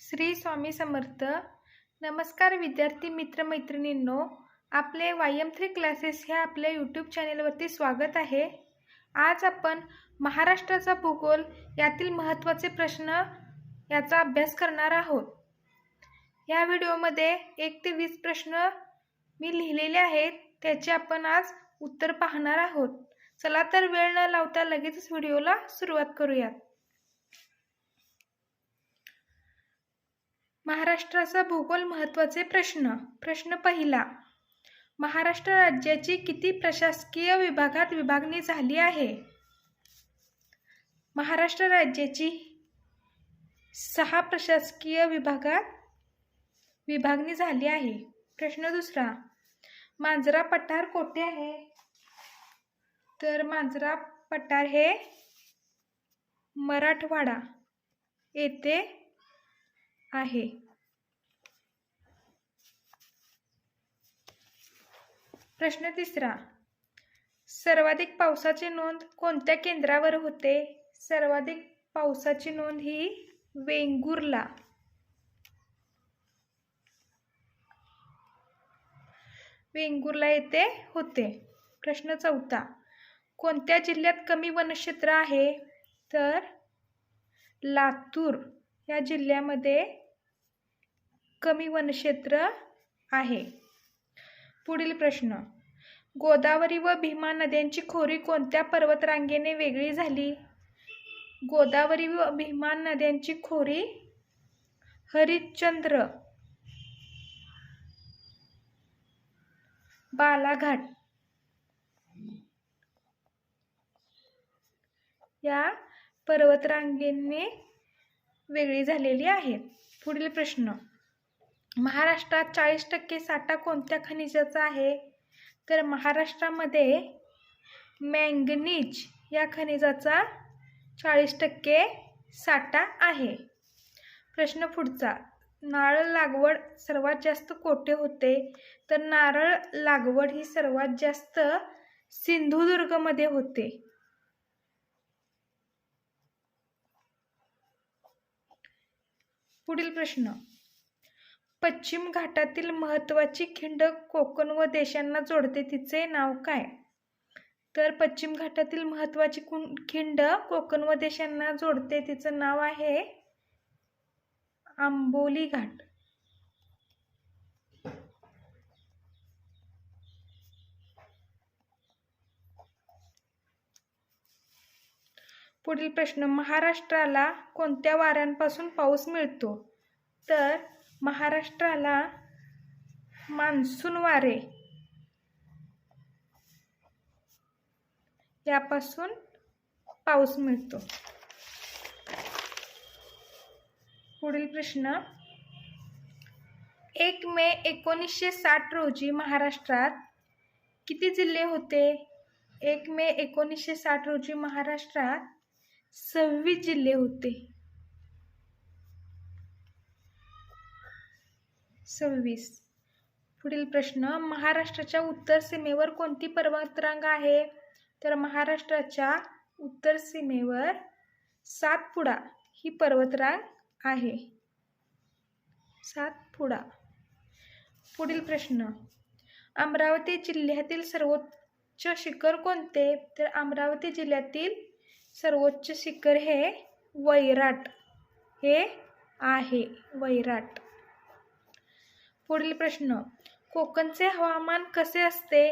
श्री स्वामी समर्थ. नमस्कार विद्यार्थी मित्रमैत्रिणींनो आपले वाय एम थ्री क्लासेस ह्या आपल्या यूट्यूब चॅनेलवरती स्वागत आहे. आज आपण महाराष्ट्राचा भूगोल यातील महत्त्वाचे प्रश्न याचा अभ्यास करणार आहोत. या व्हिडिओमध्ये एक ते वीस प्रश्न मी लिहिलेले आहेत त्याचे आपण आज उत्तर पाहणार आहोत. चला तर वेळ न लावता लगेचच व्हिडिओला सुरुवात करूयात. महाराष्ट्राचा भूगोल महत्त्वाचे प्रश्न. प्रश्न पहिला. महाराष्ट्र राज्याची किती प्रशासकीय विभागात विभागणी झाली आहे? महाराष्ट्र राज्याची सहा प्रशासकीय विभागात विभागणी झाली आहे. प्रश्न दुसरा. मांजरा पठार कोठे आहे? तर मांजरा पठार हे मराठवाडा येथे आहे. प्रश्न तिसरा. सर्वाधिक पावसाची नोंद कोणत्या केंद्रावर होते? सर्वाधिक पावसाची नोंद ही वेंगुर्ला. वेंगुर्ला येथे होते. प्रश्न चौथा. कोणत्या जिल्ह्यात कमी वनक्षेत्र आहे? तर लातूर या जिल्ह्यामध्ये कमी वनक्षेत्र आहे. पुढील प्रश्न. गोदावरी व भीमा नद्यांची खोरी कोणत्या पर्वतरांगेने वेगळी झाली? गोदावरी व भीमा नद्यांची खोरी हरिश्चंद्र. बालाघाट. या पर्वतरांगेने वेगळी झालेली आहे. पुढील प्रश्न. महाराष्ट्रात चाळीस टक्के साठा कोणत्या खनिजाचा आहे? तर महाराष्ट्रामध्ये मँगनीज या खनिजाचा चाळीस टक्के साठा आहे. प्रश्न पुढचा. नारळ लागवड सर्वात जास्त कोठे होते? तर नारळ लागवड ही सर्वात जास्त सिंधुदुर्गमध्ये होते. पुढील प्रश्न. पश्चिम घाटातील महत्त्वाची खिंड कोकण व देशांना जोडते. तिचे नाव काय? तर पश्चिम घाटातील महत्त्वाची खिंड कोकण व देशांना जोडते. तिचं नाव आहे आंबोली घाट. पुढील प्रश्न महाराष्ट्राला कोणत्या वाऱ्यांपासून पाऊस मिळतो? तर महाराष्ट्राला मान्सून वारे. यापासून पाऊस मिळतो. पुढील प्रश्न. एक मे एकोणीसशे साठ रोजी महाराष्ट्रात किती जिल्हे होते? एक मे एकोणीसशे साठ रोजी महाराष्ट्रात सव्वीस जिल्हे होते. सव्वीस. पुढील प्रश्न महाराष्ट्राच्या उत्तर सीमेवर कोणती पर्वतरांग आहे? तर महाराष्ट्राच्या उत्तर सीमेवर सातपुडा ही पर्वतरांग आहे. सातपुडा. पुढील प्रश्न अमरावती जिल्ह्यातील सर्वोच्च शिखर कोणते? तर अमरावती जिल्ह्यातील सर्वोच्च शिखर हे वैराट हे आहे वैराट. पुढील प्रश्न कोकणचे हवामान कसे असते?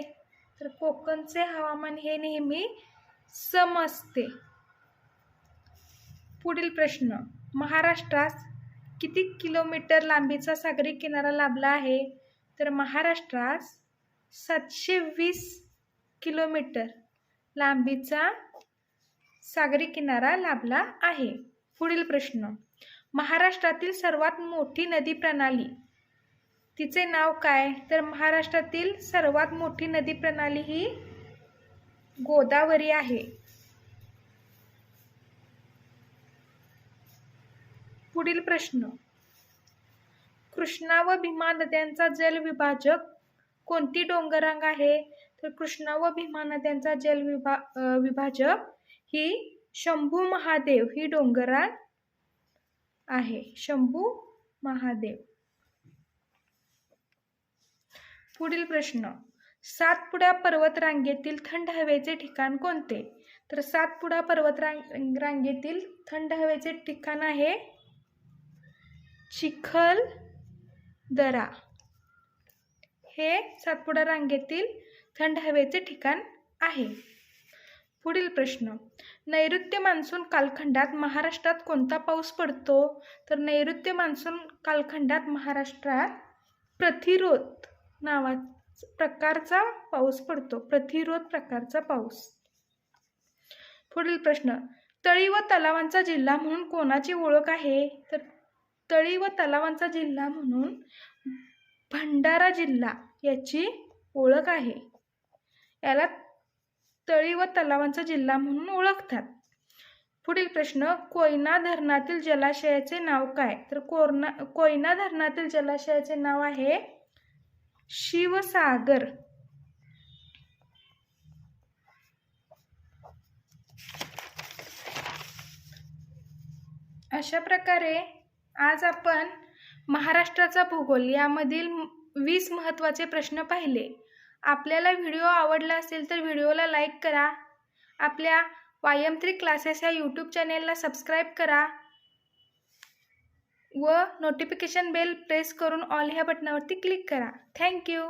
तर कोकणचे हवामान हे नेहमी सम असते पुढील प्रश्न महाराष्ट्रास किती किलोमीटर लांबीचा सागरी किनारा लाभला आहे? तर महाराष्ट्रास सातशे वीस किलोमीटर लांबीचा सागरी किनारा लाभला आहे. पुढील प्रश्न महाराष्ट्रातील सर्वात मोठी नदी प्रणाली तिचे नाव काय? तर महाराष्ट्रातील सर्वात मोठी नदी प्रणाली ही गोदावरी आहे. पुढील प्रश्न. कृष्णा व भीमा नद्यांचा जलविभाजक कोणती डोंगरांग आहे? तर कृष्णा व भीमा नद्यांचा जल विभा विभाजक ही शंभू महादेव ही डोंगरांग आहे. शंभू महादेव. पुढील प्रश्न. सातपुडा पर्वतरांगेतील थंड हवेचे ठिकाण कोणते? तर सातपुडा पर्वतरांग रांगेतील थंड हवेचे ठिकाण आहे चिखल दरा. हे सातपुडा रांगेतील थंड हवेचे ठिकाण आहे. पुढील प्रश्न. नैऋत्य मान्सून कालखंडात महाराष्ट्रात कोणता पाऊस पडतो? तर नैऋत्य मान्सून कालखंडात महाराष्ट्रात प्रतिरोध नावा प्रकारचा पाऊस पडतो. प्रतिरोध प्रकारचा पाऊस. पुढील प्रश्न. तळी व तलावांचा जिल्हा म्हणून कोणाची ओळख आहे? तर तळी व तलावांचा जिल्हा म्हणून भंडारा जिल्हा याची ओळख आहे. याला तळी व तलावांचा जिल्हा म्हणून ओळखतात. पुढील प्रश्न. कोयना धरणातील जलाशयाचे नाव काय? तर कोरना कोयना धरणातील जलाशयाचे नाव आहे शिवसागर. अशा प्रकारे आज आपण महाराष्ट्राचा भूगोल यामधील वीस महत्त्वाचे प्रश्न पाहिले. आपल्याला व्हिडिओ आवडला असेल तर व्हिडिओला लाईक करा. आपल्या वायम थ्री क्लासेस या यूट्यूब चॅनेलला सबस्क्राईब करा. व नोटिफिकेशन बेल प्रेस करून ऑल ह्या बटनावरती क्लिक करा. थँक्यू